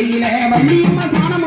வெள்ளியிலே வள்ளியம்மா சாணம்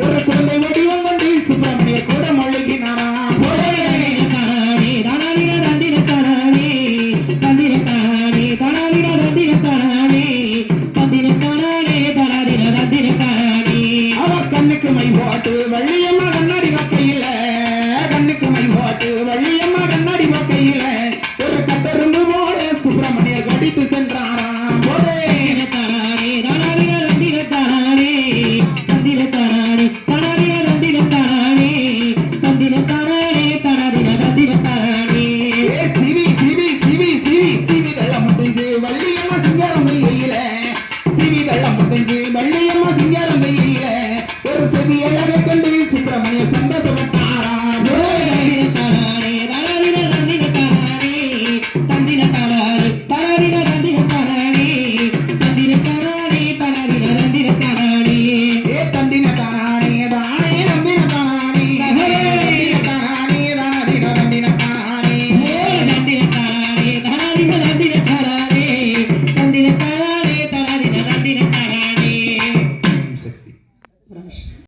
ஒரு குழந்தை வடிவம் கொண்டு சுப்பிரமணிய கூட மொழிகினாரா? கண்ணுக்கு மை போட்டு வள்ளியம்மா கண்ணாடி வக்கையில் கண்ணுக்கு மை போட்டு வள்ளி